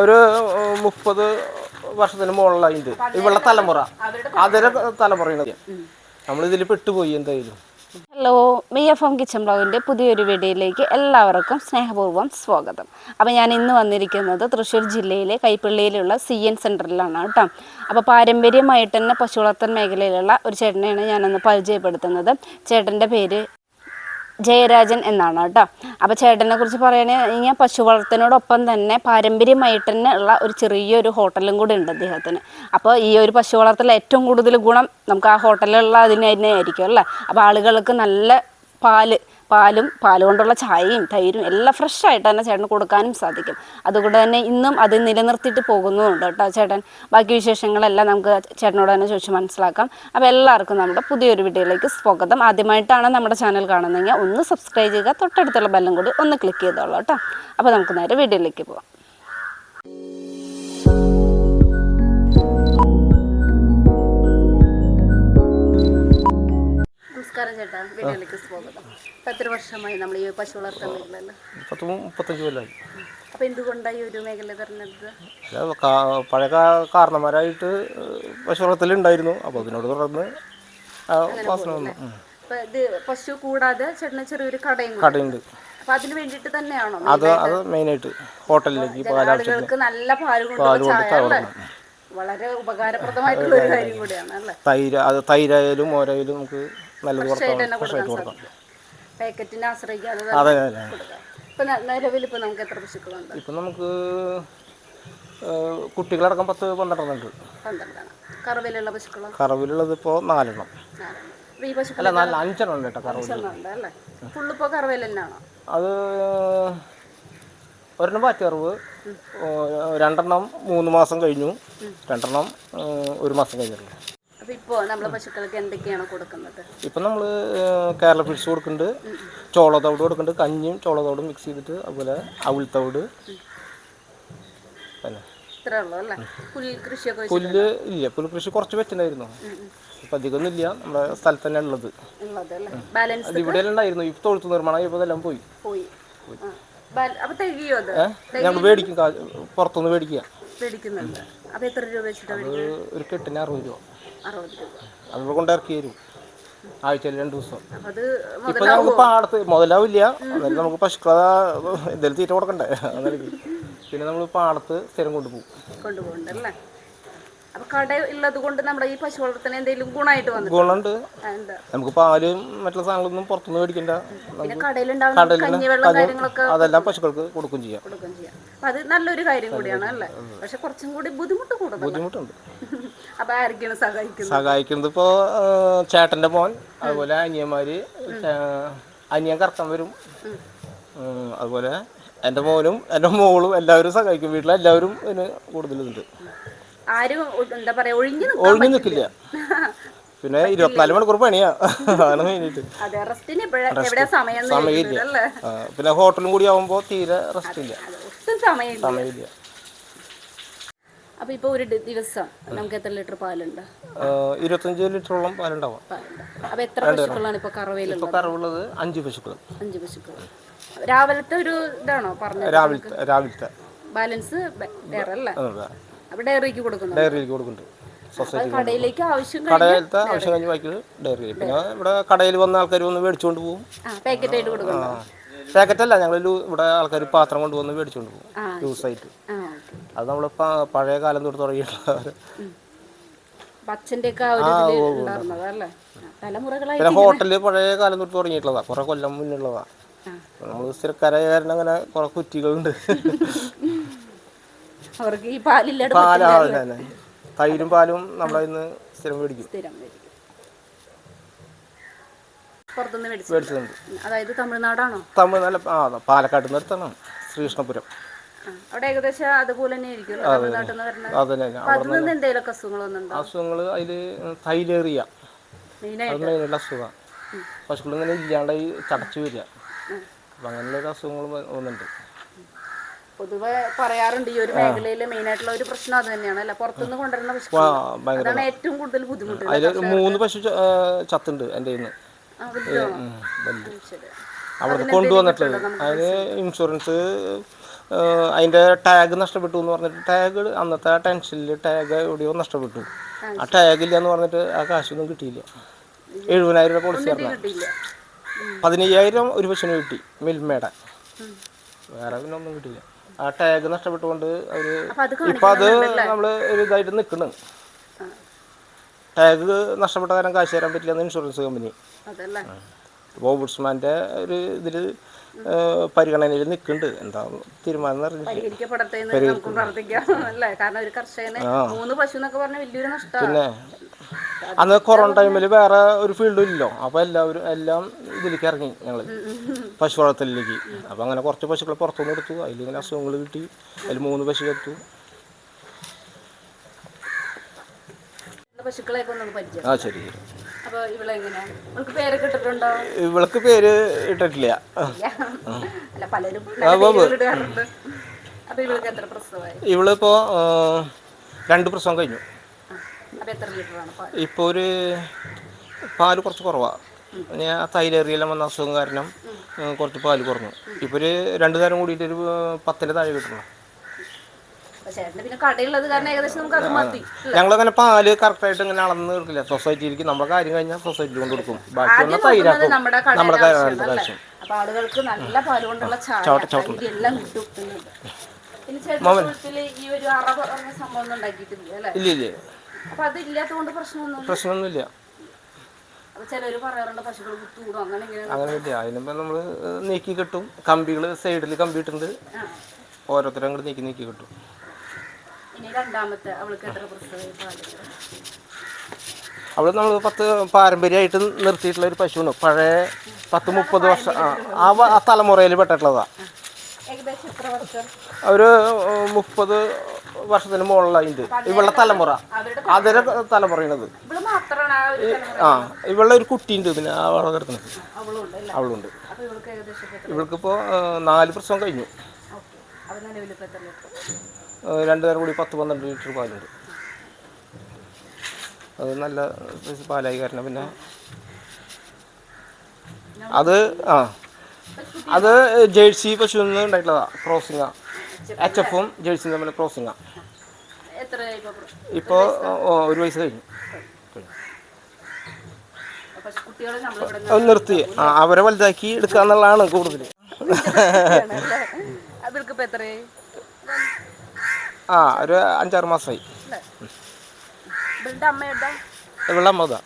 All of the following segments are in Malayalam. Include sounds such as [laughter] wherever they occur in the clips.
ഒരു മുപ്പത് വർഷത്തിന് മുകളിലായിട്ട് ഇവളുടെ തലമുറ. അതിലെ തലമുറയാണ് നമ്മളിതിൽ പെട്ടുപോയി എന്തായാലും. Hello me F M kitchen ബ്ലോഗിന്റെ പുതിയൊരു വീഡിയോയിലേക്ക് എല്ലാവർക്കും സ്നേഹപൂർവം സ്വാഗതം. അപ്പോൾ ഞാൻ ഇന്ന് വന്നിരിക്കുന്നത് തൃശ്ശൂർ ജില്ലയിലെ കൈപ്പള്ളിയിലുള്ള സി എൻ സെന്ററിലാണ് കേട്ടോ. അപ്പോൾ പാരമ്പര്യമായിട്ട് തന്നെ പശു വളർത്തൽ മേഖലയിലുള്ള ഒരു ചേട്ടനെയാണ് ഞാനൊന്ന് പരിചയപ്പെടുത്തുന്നത്. ചേട്ടന്റെ പേര് ജയരാജൻ എന്നാണ് കേട്ടോ. അപ്പോൾ ചേട്ടനെ കുറിച്ച് പറയുകയാണെങ്കിൽ പശു വളർത്തലിനോടൊപ്പം തന്നെ പാരമ്പര്യമായിട്ട് തന്നെ ഉള്ള ഒരു ചെറിയൊരു ഹോട്ടലും കൂടി ഉണ്ട് അദ്ദേഹത്തിന്. അപ്പോൾ ഈ ഒരു പശു വളർത്തൽ ഏറ്റവും കൂടുതൽ ഗുണം നമുക്ക് ആ ഹോട്ടലിലുള്ള അതിന് തന്നെ ആയിരിക്കും അല്ലേ? അപ്പോൾ ആളുകൾക്ക് നല്ല പാൽ പാലും പാൽ കൊണ്ടുള്ള ചായയും തൈരും എല്ലാം ഫ്രഷായിട്ട് തന്നെ ചേട്ടന് കൊടുക്കാനും സാധിക്കും. അതുകൊണ്ട് തന്നെ ഇന്നും അത് നിലനിർത്തിയിട്ട് പോകുന്നുമുണ്ട് കേട്ടോ ചേട്ടൻ. ബാക്കി വിശേഷങ്ങളെല്ലാം നമുക്ക് ചേട്ടനോട് തന്നെ ചോദിച്ച് മനസ്സിലാക്കാം. അപ്പോൾ എല്ലാവർക്കും നമ്മുടെ പുതിയൊരു വീഡിയോയിലേക്ക് സ്വാഗതം. ആദ്യമായിട്ടാണ് നമ്മുടെ ചാനൽ കാണുന്നതെങ്കിൽ ഒന്ന് സബ്സ്ക്രൈബ് ചെയ്യുക തൊട്ടടുത്തുള്ള ബെല്ലും കൂടി ഒന്ന് ക്ലിക്ക് ചെയ്തോളൂ കേട്ടോ. അപ്പോൾ നമുക്ക് നേരെ വീഡിയോയിലേക്ക് പോവാം. സ്വാഗതം വർഷമായി നമ്മൾ ഈ പശു വളർത്തൽ മേഖലയിൽ പത്ത് മുപ്പത്തഞ്ച് കൊല്ലമായി അപ്പോൾ എന്തുകൊണ്ടാണ് ഈ ഒരു മേഖല തിരഞ്ഞെടുത്തത്? അല്ല, കാ- പഴയ കാരണന്മാരായിട്ട് പശു വളർത്തലുണ്ടായിരുന്നു. അപ്പോൾ അതിനോട് തുടർന്ന് വാസന വന്നു. അപ്പോൾ ഇത് പശു കൂടാതെ ചേട്ടന് ചെറിയൊരു കടയും കൂടി. കടയുണ്ട്. അതിന് വേണ്ടിട്ട് തന്നെയാണോ അത് അത് മെയിനായിട്ട് ഹോട്ടലിലേക്ക് ആളുകൾക്ക് നല്ല പാൽ കൊണ്ടുള്ള വളരെ ഉപകാരപ്രദമായിട്ടുള്ള ഒരു കാര്യം കൂടിയാണ് അല്ലേ? തൈര് അത് തൈരായാലും മോരായാലും നമുക്ക് നല്ലത് കൊടുക്കാം കൊടുക്കാം. പാക്കറ്റിനെ ആശ്രയിക്കാതെ അതെ അതെ ഇപ്പം നിലവിൽ ഇപ്പം നമുക്ക് എത്ര പശുക്കളുണ്ട്? ഇപ്പം നമുക്ക് കുട്ടികളടക്കം പത്ത് പന്ത്രണ്ടെണ്ണം ഉണ്ട്. പന്ത്രണ്ടാണ് കറവിലുള്ള പശുക്കളോ? കറവിലുള്ളത് ഇപ്പോ നാലെണ്ണം. അല്ല നാല് അഞ്ചെണ്ണം ഉണ്ട് കേട്ടോ കറവിൽ തന്നെയാണോ? അത് ഒരെണ്ണം പാറ്ററിവ് രണ്ടെണ്ണം മൂന്ന് മാസം കഴിഞ്ഞു. രണ്ടെണ്ണം ഒരു മാസം കഴിഞ്ഞിട്ടുള്ളൂ അപ്പോൾ ഇപ്പോൾ നമ്മളെ പശുക്കൾക്ക് എന്തൊക്കെയാണ് കൊടുക്കുന്നത്? ഇപ്പം നമ്മൾ കേരള ഫിഷ് കൊടുക്കുന്നുണ്ട് ചോളത്തവിട് കൊടുക്കുന്നുണ്ട് കഞ്ഞിയും ചോളത്തവിടും മിക്സ് ചെയ്തിട്ട് അതുപോലെ അവിൾത്തവിട് പിന്നെ പുല്ല് ഇല്ല. പുല്ല് കൃഷി കുറച്ച് വെച്ചിട്ടുണ്ടായിരുന്നു. ഇപ്പൊ അധികമൊന്നും ഇല്ല. നമ്മുടെ സ്ഥലത്ത് തന്നെ ഉള്ളത് അത് ഇവിടെ ഉണ്ടായിരുന്നു. ഇപ്പൊ തൊഴുത്ത് നിർമ്മാണം ഇപ്പൊ എല്ലാം പോയി. ഞങ്ങൾ മേടിക്കും. പുറത്തുനിന്ന് മേടിക്കുക. ഒരു കെട്ടിന് അറുപത് രൂപ. അറുപത് രൂപ. കൊണ്ട് ഇറക്കി തരും. ആഴ്ചയിൽ രണ്ട് ദിവസം. ഇപ്പൊ നമുക്ക് പാടത്ത് മുതലാവില്ല എന്നാലും നമുക്ക് പശുക്കള എന്തെങ്കിലും തീറ്റ കൊടുക്കണ്ടേ? അതായിരിക്കും പിന്നെ നമ്മൾ പാടത്ത് സ്ഥിരം കൊണ്ടുപോകും. കൊണ്ടുപോകുന്നുണ്ട് അല്ലേ? അപ്പോൾ കട ഉള്ളത് കൊണ്ട് നമ്മുടെ ഈ പശു വളർത്തൽ എന്തെങ്കിലും ഗുണമായിട്ട് വന്നു ഗുണമുണ്ട്. എന്താ? നമുക്ക് പാലും മറ്റുള്ള സാധനങ്ങളൊന്നും പുറത്തുനിന്ന് മേടിക്കണ്ട. കടയിലുണ്ടാവുന്ന അതെല്ലാം പശുക്കൾക്ക് കൊടുക്കും ചെയ്യാം. അത് നല്ലൊരു കാര്യം കൂടിയാണ് അല്ലേ? പക്ഷെ കുറച്ചും കൂടി ബുദ്ധിമുട്ട് കൂടുതൽ ബുദ്ധിമുട്ടുണ്ട്. [laughs] സഹായിക്കുന്നത്. ഇപ്പോ ഇപ്പോൾ ചേട്ടന്റെ മോൻ അതുപോലെ അനിയന്മാര് അനിയൻ കറക്കം വരും. അതുപോലെ എന്റെ മോനും എന്റെ മോളും എല്ലാവരും സഹായിക്കും. വീട്ടിലെല്ലാവരും ഇതിന് കൂടുതലുണ്ട്. ആരും എന്താ പറയാ ഒഴിഞ്ഞു ഒഴിഞ്ഞു നിൽക്കില്ല [laughs] പിന്നെ ഇരുപത്തിനാല് മണിക്കൂർ പണിയാ. [laughs] അതാണ് മെയിനായിട്ട് സമയമില്ല. പിന്നെ ഹോട്ടലും കൂടി ആവുമ്പോ തീരെ റെസ്റ്റ് ഇല്ല സമയമില്ല. അപ്പൊ ഇപ്പൊ ഒരു ദിവസം നമുക്ക് എത്ര ലിറ്റർ പാലുണ്ട്? ഇരുപത്തഞ്ച് ലിറ്ററോളം പാലുണ്ടാവും. പാലുണ്ട്. അപ്പൊ എത്ര പശുക്കളാണ് ഇപ്പൊ കറവയിലുള്ളത്? ഇപ്പൊ കറവുള്ളത് അഞ്ച് പശുക്കൾ അഞ്ച് പശുക്കൾ രാവിലത്തെ ഒരു ഇതാണോ പറഞ്ഞത് രാവിലത്തെ രാവിലത്തെ. ബാലൻസ് വേറെ അല്ലേ. അപ്പൊ ഡയറിക്ക് കൊടുക്കുന്നു ഡയറിയിലേക്ക് കൊടുക്കുന്നുണ്ട്. കടയിലേക്ക് ആവശ്യം കടയിലത്തെ ആവശ്യം കഴിഞ്ഞ് ബാക്കി ഡയറി പിന്നെ ഇവിടെ കടയിൽ വന്ന ആൾക്കാർ വന്ന് മേടിച്ചുകൊണ്ട് പോകും. പാക്കറ്റ് ആയിട്ട് കൊടുക്കുന്നു പാക്കറ്റ് അല്ല ഞങ്ങൾ ഇവിടെ ആൾക്കാർ പാത്രം കൊണ്ടുവന്ന് മേടിച്ചുകൊണ്ട് പോകും. യൂസ് ജ്യൂസ് ആയിട്ട് അത് നമ്മൾ പഴയ കാലം തൊട്ട് തുടങ്ങിയിട്ടുള്ള പിന്നെ ഹോട്ടലിൽ പഴയ കാലം തൊട്ട് തുടങ്ങിയിട്ടുള്ളതാ. കുറെ കൊല്ലം മുന്നുള്ളതാ. നമ്മൾ സ്ഥിരക്കാരായ കാരണം അങ്ങനെ കുറെ കുറ്റികളുണ്ട്. അവർക്ക് ഈ പാലില്ലാതെ പാലാ തന്നെ തൈരും പാലും നമ്മളെ ഇന്ന് സ്ഥിരം മേടിക്കും. പുറത്തുനിന്ന് മേടിച്ചു മേടിച്ചിട്ടുണ്ട്. അതായത് തമിഴ്നാടാണോ? തമിഴ്നാട് ആ പാലക്കാട് നിന്ന് എടുത്താണ്. ശ്രീകൃഷ്ണപുരം. അവിടെ ഏകദേശം അതുപോലെ തന്നെ ആയിരിക്കും തമിഴ്നാട്ടിൽ വരുന്നത് അത്. തന്നെ അപ്പൊ അതിൽ അസുഖങ്ങൾ അതിൽ തൈലേറിയ. അസുഖം. പശുക്കൾ ഇങ്ങനെ ഇല്ലാണ്ടായി ചടച്ചു വരിക. അപ്പം അങ്ങനെയുള്ള അസുഖങ്ങൾ വന്നിട്ടുണ്ട്. പൊതുവെ പറയാറുണ്ട് ഈ ഒരു മേഖലയിൽ മെയിൻ ആയിട്ടുള്ള ഒരു പ്രശ്നം അത് തന്നെയാണ്. അല്ല പുറത്തുനിന്ന് കൊണ്ടുവരുന്ന അതാണ് ഏറ്റവും കൂടുതൽ ബുദ്ധിമുട്ട് അതിൽ മൂന്ന് പശു ചത്തുണ്ട് എന്റെ കയ്യിൽ അവിടെ കൊണ്ടുവന്നിട്ടുള്ളത്. അതിന് ഇൻഷുറൻസ് അതിന്റെ ടാഗ് നഷ്ടപ്പെട്ടു എന്ന് പറഞ്ഞിട്ട് ടാഗ് അന്നത്തെ ആ ടെൻഷനിൽ ടാഗ് എവിടെയോ നഷ്ടപ്പെട്ടു. ആ ടാഗ് ഇല്ല എന്ന് പറഞ്ഞിട്ട് ആ കാശൊന്നും കിട്ടിയില്ല. എഴുപതിനായിരം രൂപ പോളിസി പറഞ്ഞു പതിനയ്യായിരം ഒരു പശുവിന് കിട്ടി മിൽമയുടെ. വേറെ പിന്നെ ഒന്നും കിട്ടിയില്ല. ആ ടാഗ് നഷ്ടപ്പെട്ടുകൊണ്ട് അത് ഇപ്പം അത് നമ്മൾ ഒരു ഇതായിട്ട് നിൽക്കണം ടാഗ് നഷ്ടപ്പെട്ട കാരണം കാശ് തരാൻ പറ്റില്ല ഇൻഷുറൻസ് കമ്പനി അതല്ലേ ഓബുഡ്സ്മാന്റെ ഒരു ഇതിൽ പരിഗണനയിൽ നിൽക്കുന്നുണ്ട്. എന്താ തീരുമാനം പിന്നെ അന്ന് കൊറോണ ടൈമിൽ വേറെ ഒരു ഫീൽഡും ഇല്ലല്ലോ അപ്പോൾ എല്ലാവരും എല്ലാം ഇതിലേക്ക് ഇറങ്ങി ഞങ്ങൾ പശു വളർത്തലിലേക്ക് അപ്പോൾ അങ്ങനെ കുറച്ച് പശുക്കളെ പുറത്തുനിന്ന് എടുത്തു. അതിലിങ്ങനെ അസുഖങ്ങൾ കിട്ടി. അതിൽ മൂന്ന് പശു എടുത്തു. ആ ശരി ശരി. പേരൊക്കെ ഇട്ടിട്ടുണ്ടോ? ഇവൾക്ക് പേര് ഇട്ടിട്ടില്ല. ഇവളിപ്പോ അല്ല പലരും ഇടാറുണ്ട്. അപ്പോൾ ഇവൾക്ക് എത്ര പ്രസവമായി? ഇവളിപ്പോൾ രണ്ട് പ്രസവം കഴിഞ്ഞു. ഇപ്പൊ എത്ര ലിറ്ററാണ് പാൽ ഇപ്പോൾ ഒരു പാൽ കുറച്ച് കുറവാണ് ഞാൻ തൈലേറിയെല്ലാം വന്ന അസുഖം കാരണം കുറച്ച് പാൽ കുറഞ്ഞു. ഇപ്പോൾ ഒരു രണ്ട് നേരം കൂടിയിട്ട് ഒരു പത്തിന്റെ താഴെ കിട്ടണം. ചേട്ടന് പിന്നെ കടയുള്ളത് കാരണം ഏകദേശം നമുക്ക് അത് മതി. ഞങ്ങളങ്ങനെ പാൽ കറക്റ്റായിട്ട് ഇങ്ങനെ അളന്ന് കൊടുക്കില്ല സൊസൈറ്റിയിലേക്ക് നമ്മുടെ കാര്യം കഴിഞ്ഞാൽ സൊസൈറ്റി കൊണ്ട് കൊടുക്കും. ബാക്കി വന്ന നോക്കുന്നത് തൈരാക്കും നമ്മുടെ നമ്മുടെ കടയുടെ കടയുടെ ആവശ്യം. അപ്പൊ ആളുകൾക്ക് നല്ല പാൽ കൊണ്ടുള്ള ചായ തൈര് എല്ലാം കിട്ടുന്നുണ്ട് പിന്നെ ചേട്ടൻ ഈ ഒരു അറവ് പറഞ്ഞ സംഭവം ഒന്നും ഉണ്ടാക്കിയിട്ടില്ല അല്ലേ? ഇല്ല ഇല്ല. അപ്പൊ അത് ഇല്ലാത്തതുകൊണ്ട് പ്രശ്നമൊന്നും പ്രശ്നമൊന്നുമില്ല. അങ്ങനെ അതിനിപ്പോൾ നമ്മൾ നീക്കി കിട്ടും. കമ്പികൾ സൈഡിൽ കമ്പി ഇട്ടുണ്ട് ആ. ഓരോരുത്തരും അങ്ങോട്ട് നീക്കി നീക്കി കിട്ടും. ഇനി രണ്ടാമത്തെ അവൾക്ക് എത്ര പ്രസവം അവിടെ നമ്മൾ പത്ത് പാരമ്പര്യമായിട്ട് നിർത്തിയിട്ടുള്ള ഒരു പശുവാണ്. പഴയ പത്ത് മുപ്പത് വർഷം ആ, ആ തലമുറയിൽ പെട്ടിട്ടുള്ളതാണ് വർഷം? ഒരു മുപ്പത് വർഷത്തിന് മുകളിലായിട്ട് ഇവളുടെ തലമുറ. അതൊരു തലമുറയാണത്. ആ ഇവളുടെ ഒരു കുട്ടിയുണ്ട്. പിന്നെ കിടക്കുന്നത്. അവളും ഉണ്ട് അവളുണ്ട്. ഇവൾക്കിപ്പോൾ നാല് പ്രസവം കഴിഞ്ഞു. രണ്ട് നേരം കൂടി പത്ത് പന്ത്രണ്ട് ലിറ്റർ പാലുണ്ട് അത് നല്ല പാലായി കാരണം പിന്നെ അത് ആ. അത് ജേഴ്സി പശു നിന്ന് ഉണ്ടായിട്ടുള്ളതാണ് ക്രോസിങ്ങാ എച്ച് എഫും ജേഴ്സിയും തമ്മിൽ ക്രോസിങ്ങാ എത്ര ഇപ്പൊ ഒരു വയസ്സ് കഴിഞ്ഞു. നിർത്തി അവരെ വലുതാക്കി എടുക്കുക എന്നുള്ളതാണ് കൂടുതൽ ആ ഒരു അഞ്ചാറ് മാസമായി ഇവളുടെ അമ്മ ഇതാ.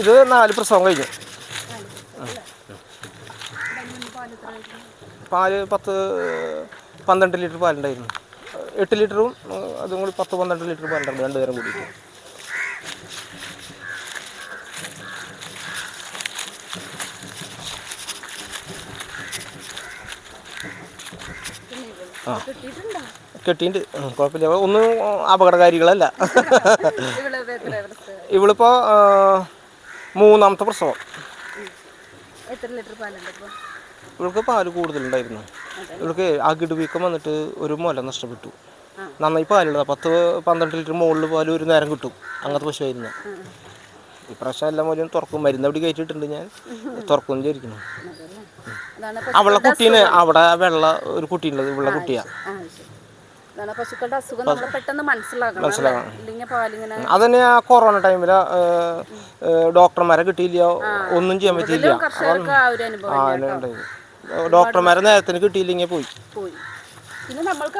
ഇത് നാല് പ്രസവം കഴിഞ്ഞു. പാൽ? പത്ത് പന്ത്രണ്ട് ലിറ്റർ പാലുണ്ടായിരുന്നു. എട്ട് ലിറ്ററും അതും കൂടി പത്ത് പന്ത്രണ്ട് ലിറ്റർ പാലുണ്ടായിരുന്നു രണ്ടുപേരും കൂടിയിട്ട്. ഇവൾ കിട്ടിയിട്ടുണ്ടോ? കെട്ടിയിട്ട് കുഴപ്പമില്ല. ഒന്നും അപകടകാരികളല്ല. ഇവളിപ്പോൾ മൂന്നാമത്തെ പ്രസവം. ഇവൾക്ക് പാൽ കൂടുതലുണ്ടായിരുന്നു. ഇവൾക്ക് അകിട് വീക്കം വന്നിട്ട് ഒരു മുല നഷ്ടപ്പെട്ടു. ആ. നന്നായി പാലുള്ള പത്ത് പന്ത്രണ്ട് ലിറ്റർ മുകളിൽ പാൽ ഒരു നേരം കിട്ടും. അങ്ങനത്തെ പശുവായിരുന്നു. ഇപ്രാവശ്യം എല്ലാം പോലും തുറക്കും. മരുന്ന് അവിടെ കയറ്റിയിട്ടുണ്ട് ഞാൻ. തുറക്കും വിചാരിക്കുന്നു. അവളെ കുട്ടീനെ അവിടെ വെള്ള ഒരു കുട്ടിയുള്ളത് ഇവിടെ കുട്ടിയാ. അതാണ് പശുക്കളുടെ അസുഖം നമ്മൾ പെട്ടെന്ന് മനസ്സിലാക്കണം? ഇല്ലെങ്കിൽ പാലിങ്ങനെ അതന്നെ ആ കൊറോണ ടൈമിൽ ഡോക്ടർമാരെ കിട്ടിയില്ല ഒന്നും ചെയ്യാൻ പറ്റിയില്ല. ഡോക്ടർമാരെ നേരത്തിന് കിട്ടിയില്ലെങ്കിൽ പോയി.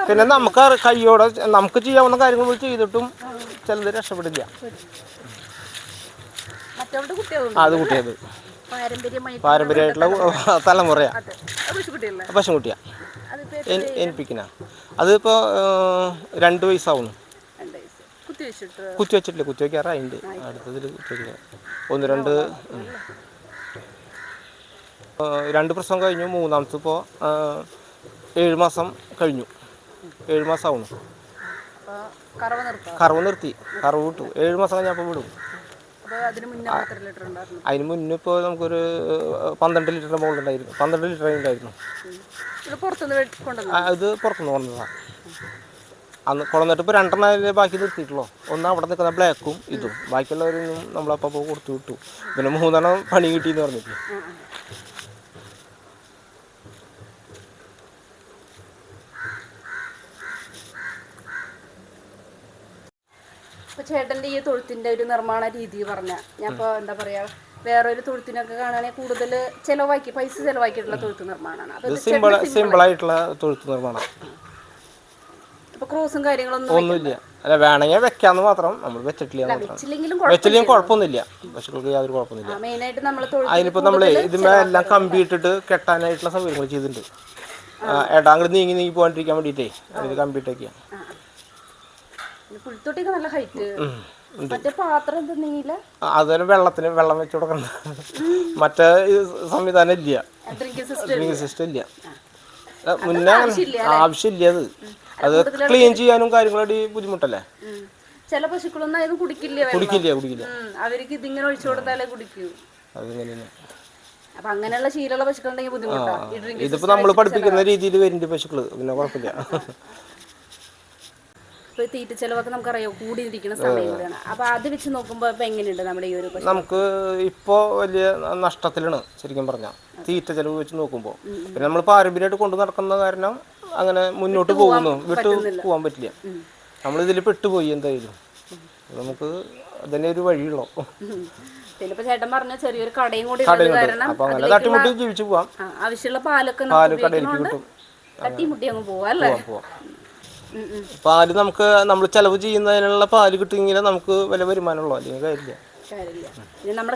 പിന്നെ നമുക്ക് കയ്യോടെ നമുക്ക് ചെയ്യാവുന്ന കാര്യങ്ങൾ ചെയ്തിട്ടും ചിലത് രക്ഷപ്പെടില്ല. അത് കുട്ടിയത്. പാരമ്പര്യമായിട്ടുള്ള തലമുറയാ. അതെ. അത് പശുക്കുട്ടിയല്ലേ? പശുക്കുട്ടിയാ. അതിപ്പോ എനിപ്പിക്കുന്ന അതിപ്പോൾ രണ്ട് വയസ്സാവുന്നു കുത്തി വെച്ചിട്ട്? കുത്തി വെച്ചിട്ടില്ല. കുത്തി വയ്ക്കാറായിട്ടുണ്ട് അടുത്തതിൽ കുത്തി ഒന്ന് രണ്ട് രണ്ട് പ്രസവം കഴിഞ്ഞു. മൂന്നാമത്തെ ഇപ്പോ ഏഴ് മാസം കഴിഞ്ഞു. ഏഴ് മാസം ആവുന്നു കറവ നിർത്താം? കറവ് വിട്ടു. ഏഴ് മാസം കഴിഞ്ഞപ്പോൾ വിടും. അതിന് മുന്നേ ഉണ്ടായിരുന്നു? ഇപ്പോൾ നമുക്കൊരു പന്ത്രണ്ട് ലിറ്ററിന്റെ മുകളിലുണ്ടായിരുന്നു പന്ത്രണ്ട് ലിറ്റർ ഉണ്ടായിരുന്നു ഇത് പുറത്തുനിന്ന് കൊണ്ടുവന്നു ആ, ഇത് പുറത്തുനിന്ന് വന്നതാണ് അന്ന് കൊണ്ടുവന്നിട്ട് ഇപ്പോൾ രണ്ടെണ്ണം ബാക്കി നിർത്തിയിട്ടുള്ളൂ. ഒന്ന് അവിടെ നിൽക്കുന്ന ബ്ലാക്കും ഇതും. ബാക്കിയുള്ളവരൊന്നും നമ്മളപ്പോൾ കൊടുത്തു വിട്ടു. പിന്നെ മൂന്നെണ്ണം പണി കിട്ടിയെന്ന് പറഞ്ഞിട്ട് ഇപ്പൊ ചേട്ടന്റെ ഈ തൊഴുത്തിന്റെ ഒരു നിർമ്മാണ രീതി പറഞ്ഞ. ഞാൻ ഇപ്പോൾ എന്താ പറയുക വേറൊരു തൊഴുത്തിനൊക്കെ കാണാനേ കൂടുതൽ ചിലവാക്കി പൈസ ചിലവാക്കിയിട്ടുള്ള തൊഴുത്ത് നിർമ്മാണമാണ് സിമ്പിൾ ആയിട്ടുള്ള തൊഴുത്ത് നിർമ്മാണം. ഇപ്പൊ ക്രോസും കാര്യങ്ങളൊന്നും ഒന്നുമില്ല. അല്ല വേണമെങ്കിൽ വെക്കാന്ന് മാത്രം. നമ്മൾ വെച്ചിട്ടില്ല വെച്ചില്ലെങ്കിൽ കുഴപ്പമൊന്നുമില്ല. പശുക്കൾക്ക് യാതൊരു കുഴപ്പമൊന്നുമില്ല. ആയിട്ട് നമ്മൾ ഇതിന്മേ എല്ലാം കമ്പി ഇട്ടിട്ട് കെട്ടാനായിട്ടുള്ള സൗകര്യങ്ങൾ ചെയ്തിട്ടുണ്ട്. എടാ അങ്ങോട്ട് നീങ്ങി നീങ്ങി പോകാണ്ടിരിക്കാൻ വേണ്ടിയിട്ടേ. അതിന് കമ്പി ഇട്ടൊക്കെയാണ് പുൽത്തൊട്ടിയൊക്കെ നല്ല ഹൈറ്റ് മറ്റേ പാത്രം എന്തെന്നില്ല അതൊരു വെള്ളത്തിന് വെള്ളം വെച്ച് കൊടുക്കണ്ട മറ്റേ സംവിധാനം ഇല്ല. ഡ്രിങ്കിങ് സിസ്റ്റം ഇല്ല. മുന്നേ ആവശ്യമില്ല അത്. അത് ക്ലീൻ ചെയ്യാനും കാര്യങ്ങളൊക്കെ ബുദ്ധിമുട്ടല്ലേ? ചില പശുക്കളൊന്നും അതൊന്നും കുടിക്കില്ല. കുടിക്കില്ല. കുടിക്കില്ല അവർക്ക് ഇതിങ്ങനെ ഒഴിച്ചു കൊടുത്താലേ കുടിക്കൂ. അപ്പൊ അങ്ങനെയുള്ള ശീലമുള്ള പശുക്കളുണ്ടെങ്കിൽ ബുദ്ധിമുട്ടാണ് ഇതിപ്പോ നമ്മൾ പഠിപ്പിക്കുന്ന രീതിയിൽ വരുന്നുണ്ട് പശുക്കൾ. പിന്നെ കുഴപ്പമില്ല. ഇപ്പൊ തീറ്റ ചിലവൊക്കെ നമുക്കറിയാം കൂടിയിരിക്കുന്ന സമയം അപ്പോൾ അപ്പൊ അത് വെച്ച് നോക്കുമ്പോൾ ഇപ്പോൾ എങ്ങനെയുണ്ട് നമ്മുടെ ഈ ഒരു പശു നമുക്ക് ഇപ്പോൾ വലിയ നഷ്ടത്തിലാണ് ശരിക്കും പറഞ്ഞാൽ തീറ്റ ചെലവ് വെച്ച് നോക്കുമ്പോൾ പിന്നെ നമ്മൾ പാരമ്പര്യമായിട്ട് കൊണ്ടു നടക്കുന്ന കാരണം അങ്ങനെ മുന്നോട്ട് പോകുന്നു. വിട്ടു പോകാൻ പറ്റില്ല. നമ്മൾ ഇതിൽ പെട്ടുപോയി എന്തായാലും. നമുക്ക് അതന്നെ ഒരു വഴിയുള്ളൂ. ഉം. പിന്നെ ചേട്ടൻ പറഞ്ഞ ചെറിയൊരു കടയും കൂടി ഉള്ളത് കാരണം അപ്പോൾ അങ്ങനെ തട്ടിമുട്ടി ജീവിച്ചു പോവാം. ആ, ആവശ്യമുള്ള പാലൊക്കെ പാൽ നമുക്ക് കടയിലേക്ക് ഉപയോഗിക്കുന്നോണ്ട് കിട്ടും. തട്ടിമുട്ടി അങ്ങ് പോവാ അല്ലേ? പോവാം. ഉം. പാൽ നമുക്ക് നമ്മൾ ചെലവ് ചെയ്യുന്നതിനുള്ള പാൽ കിട്ടുമെങ്കിൽ നമുക്ക് വില വരുമാനമുള്ളൂ? അല്ലെങ്കിൽ കാര്യമില്ല.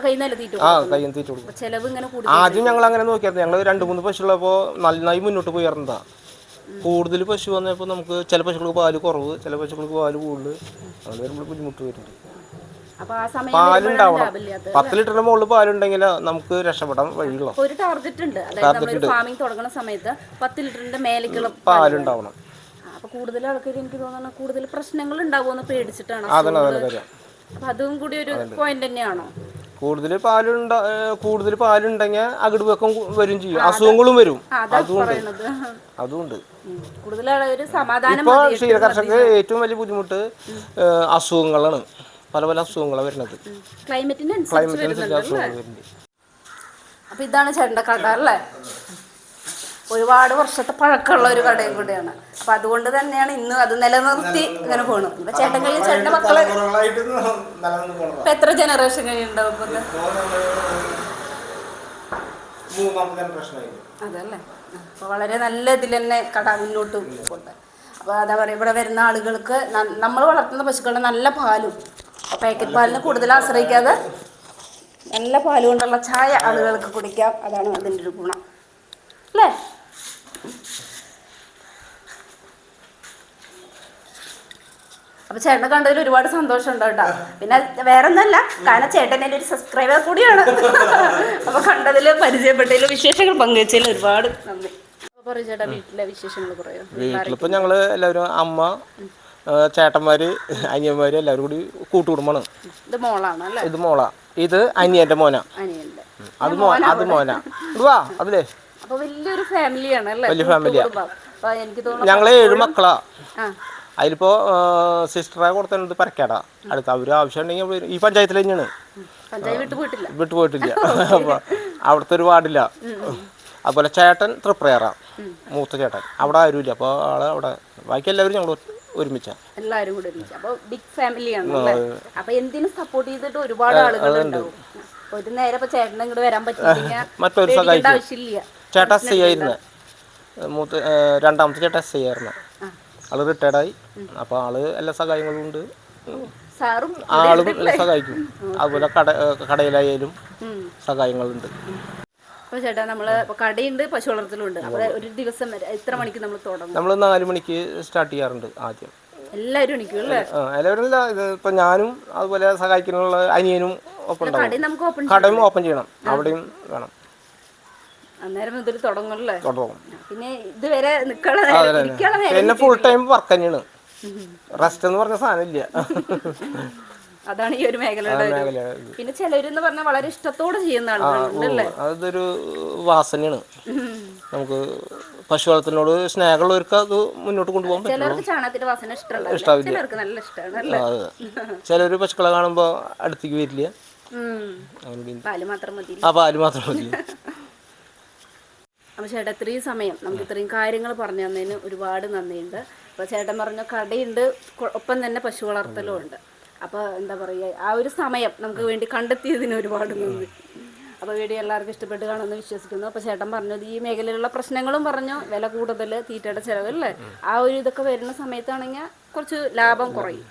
കയ്യിൽ തീറ്റ ആ കൊടുക്കും. തീറ്റ കൊടുക്കും. ആദ്യം ഞങ്ങൾ അങ്ങനെ നോക്കിയായിരുന്നു. ഞങ്ങൾ രണ്ട് മൂന്ന് പശു പശുള്ളപ്പോൾ നന്നായി മുന്നോട്ട് പോയിരുന്നതാ കൂടുതൽ പശു വന്നപ്പോൾ നമുക്ക് ചില പശുക്കൾക്ക് പാൽ കുറവ് ചില പശുക്കൾക്ക് പാൽ കൂടുതൽ അങ്ങനെ വരുമ്പോൾ ബുദ്ധിമുട്ട് വരുന്നുണ്ട്. പാലുണ്ടാവണം പത്ത് ലിറ്ററിന് മുകളിൽ പാലുണ്ടെങ്കിൽ നമുക്ക് രക്ഷപ്പെടാൻ വഴിയുള്ള ഒരു ടാർഗറ്റ് ഉണ്ട്. അതായത് ഫാമിംഗ് തുടങ്ങുന്ന സമയത്ത് പത്ത് ലിറ്ററിന്റെ മേലേക്കുള്ള പാലുണ്ടാവണം. അപ്പൊ കൂടുതൽ ആൾക്കാർ എനിക്ക് തോന്നുന്നു കൂടുതൽ പ്രശ്നങ്ങൾ ഉണ്ടാവുമെന്ന് പേടിച്ചിട്ടാണ് അതാണ് അതാണ് കാര്യം അപ്പൊ അതും കൂടി ഒരു പോയിന്റ് തന്നെയാണോ? കൂടുതൽ പാലുണ്ട കൂടുതൽ പാലുണ്ടെങ്കിൽ അകിട് വെക്കം വരും ചെയ്യും. അസുഖങ്ങളും വരും. ആ, അതാ പറയണത്. അതുമുണ്ട് ഉം. കൂടുതൽ ഒരു സമാധാനം ഇപ്പോൾ ക്ഷീരകർഷകർക്ക് ഏറ്റവും വലിയ ബുദ്ധിമുട്ട് ഏഹ്, അസുഖങ്ങളാണ്. പല പല അസുഖങ്ങളാണ് വരുന്നത്. ക്ലൈമറ്റിന് അനുസരിച്ച് ക്ലൈമറ്റിനനുസരിച്ച് അസുഖങ്ങൾ വരുന്നുണ്ട്. അപ്പൊ ഇതാണ് ചേട്ടന്റെ കട അല്ലേ? ഒരുപാട് വർഷത്തെ പഴക്കമുള്ള ഒരു കടയും കൂടെയാണ്. അപ്പൊ അതുകൊണ്ട് തന്നെയാണ് ഇന്ന് അത് നിലനിർത്തി ഇങ്ങനെ പോണു ഇപ്പൊ ചേട്ടൻ കഴിഞ്ഞ ചേട്ടന്റെ മക്കളെ ഇപ്പൊ എത്ര ജനറേഷൻ കഴിയുണ്ടാവും അതല്ലേ? അപ്പോൾ വളരെ നല്ല ഇതിൽ തന്നെ കട മുന്നോട്ട് അപ്പൊ അപ്പോൾ അതാ പറയുക ഇവിടെ വരുന്ന ആളുകൾക്ക് നമ്മൾ വളർത്തുന്ന പശുക്കളുടെ നല്ല പാലും. പാക്കറ്റ് പാലിന് കൂടുതൽ ആശ്രയിക്കാതെ നല്ല പാൽ കൊണ്ടുള്ള ചായ ആളുകൾക്ക് കുടിക്കാം. അതാണ് അതിന്റെ ഒരു ഗുണം. അല്ലേ? അപ്പൊ ചേട്ടനെ കണ്ടതിൽ ഒരുപാട് സന്തോഷം ഉണ്ട് കേട്ടോ. പിന്നെ വേറെ ഒന്നല്ല കാരണം ചേട്ടൻ എന്റെ ഒരു സബ്സ്ക്രൈബർ കൂടിയാണ്. അപ്പൊ കണ്ടതിൽ പരിചയപ്പെട്ടതിൽ വിശേഷങ്ങൾ പങ്കുവച്ചതിൽ ഒരുപാട് നന്ദി. അപ്പൊ പറയൂ ചേട്ടാ വീട്ടിലെ വിശേഷങ്ങൾ പറയൂ വീട്ടിലിപ്പോൾ ഞങ്ങൾ എല്ലാവരും അമ്മ ചേട്ടന്മാര് അനിയന്മാര് എല്ലാവരും കൂടി കൂട്ടുകുടുംബാണ്. ഇത് മോളാണ് അല്ലേ? ഇത് മോളാ. ഇത് അനിയന്റെ മോന. അനിയന്റെ. അത് മോന അത് മോന. വാ അതിലേ. വലിയൊരു ഫാമിലിയാണ് അല്ലേ? വലിയ ഫാമിലിയാ. ഞങ്ങൾ ഏഴ് മക്കളാ. അതിലിപ്പോ സിസ്റ്ററെ കൊടുത്തിട്ടുണ്ട് പരക്കേട. അടുത്ത് അവർ ആവശ്യം ഉണ്ടെങ്കിൽ ഈ പഞ്ചായത്തിൽ തന്നെയാണ്. വിട്ടു പോയിട്ടില്ല. [laughs] അവിടുത്തെ ഒരു വാർഡില്ല. അതുപോലെ ചേട്ടൻ തൃപ്രയറ. മൂത്ത ചേട്ടൻ. അവിടെ ആരുമില്ല. അപ്പോൾ ആൾ അവിടെ ബാക്കി എല്ലാവരും ഞങ്ങൾ ഒരുമിച്ചാണ് എല്ലാവരും കൂടെ ഒരുമിച്ച്. അപ്പോൾ ബിഗ് ഫാമിലിയാണ് അല്ലേ? അപ്പൊ എന്തിനും സപ്പോർട്ട് ചെയ്തിട്ട് ഒരുപാട് ഒരു നേരം ചേട്ടൻ ഇങ്ങോട്ട് വരാൻ [laughs] മറ്റൊരു ആവശ്യമില്ല. ചേട്ടൻ എസ് ആയിരുന്നു. മൂത്ത രണ്ടാമത്തെ ചേട്ടൻ എസ് ഐ ആയിരുന്നു. ആൾ റിട്ടയർഡായി അപ്പോൾ ആൾ എല്ലാ സഹായങ്ങളും ഉണ്ട്. സാറും ആളും എല്ലാം സഹായിക്കും. അതുപോലെ കട കടയിലായാലും. സഹായങ്ങളുണ്ട്. അപ്പോൾ ചേട്ടാ നമ്മൾ കടയുണ്ട് പശു വളർത്തലുണ്ട്. അപ്പോൾ ഒരു ദിവസം വരെ എത്ര മണിക്ക് നമ്മൾ തുടങ്ങും? നമ്മൾ നാല് മണിക്ക് സ്റ്റാർട്ട് ചെയ്യാറുണ്ട് ആദ്യം. എല്ലാവരും എണീക്കും അല്ലേ? ആ, എല്ലാവരും ഇല്ല ഇത് ഇപ്പം ഞാനും അതുപോലെ സഹായിക്കാനുള്ള അനിയനും ഒപ്പം ഉണ്ടാവും. കടയും നമുക്ക് ഓപ്പൺ കടയും ഓപ്പൺ ചെയ്യണം. അവിടെയും വേണം. അന്നേരം മുതൽ തുടങ്ങും. തുടങ്ങും പിന്നെ ഇതുവരെ പിന്നെ ഫുൾ ടൈം വർക്ക് തന്നെയാണ്. റെസ്റ്റ് എന്ന് പറഞ്ഞ സാധനം ഇല്ല. അതാണ് ഈ ഒരു മേഖലയുടെ മേഖല പിന്നെ ചിലരെന്ന് പറഞ്ഞാൽ വളരെ ഇഷ്ടത്തോടെ ചെയ്യുന്ന അതൊരു വാസനയാണ്. നമുക്ക് പശു വളർത്തലിനോട് സ്നേഹമുള്ളവർക്ക് അത് മുന്നോട്ട് കൊണ്ടുപോകാൻ പറ്റും. ചിലർക്ക് ചാണകത്തിന്റെ വാസന ഇഷ്ടമുണ്ടാവില്ല ചിലർക്ക് നല്ല ഇഷ്ടമാണ് അല്ലേ? ചിലർ പശുക്കളെ കാണുമ്പോ അടുത്തേക്ക് വരില്ല. ആ പാൽ മാത്രം മതി [laughs] അപ്പോൾ ചേട്ടാ ഇത്രയും സമയം നമുക്ക് ഇത്രയും കാര്യങ്ങൾ പറഞ്ഞു തന്നതിന് ഒരുപാട് നന്ദിയുണ്ട്. അപ്പോൾ ചേട്ടൻ പറഞ്ഞ കടയുണ്ട് ഒപ്പം തന്നെ പശു വളർത്തലും ഉണ്ട്. അപ്പോൾ എന്താ പറയുക ആ ഒരു സമയം നമുക്ക് വേണ്ടി കണ്ടെത്തിയതിന് ഒരുപാട് നന്ദി. അപ്പോൾ വീഡിയോ എല്ലാവർക്കും ഇഷ്ടപ്പെട്ട് കാണുമെന്ന് വിശ്വസിക്കുന്നു. അപ്പോൾ ചേട്ടൻ പറഞ്ഞു ഈ മേഖലയിലുള്ള പ്രശ്നങ്ങളും പറഞ്ഞു വില കൂടുതൽ തീറ്റയുടെ ചിലവ് അല്ലേ? ആ. ഒരു ഇതൊക്കെ വരുന്ന സമയത്താണെങ്കിൽ കുറച്ച് ലാഭം കുറയും.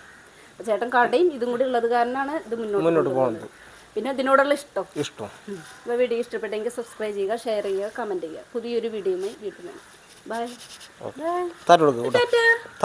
അപ്പോൾ ചേട്ടൻ കടയും ഇതും കൂടി ഉള്ളത് കാരണമാണ് ഇത് മുന്നോട്ട് പോകുന്നത്. പിന്നെ അതിനോടുള്ള ഇഷ്ടം. ഇഷ്ടം. അപ്പോൾ വീഡിയോ ഇഷ്ടപ്പെട്ടെങ്കിൽ സബ്സ്ക്രൈബ് ചെയ്യുക ഷെയർ ചെയ്യുക കമന്റ് ചെയ്യുക. പുതിയൊരു വീഡിയോയുമായി വീട്ടിൽ ബൈ ബൈ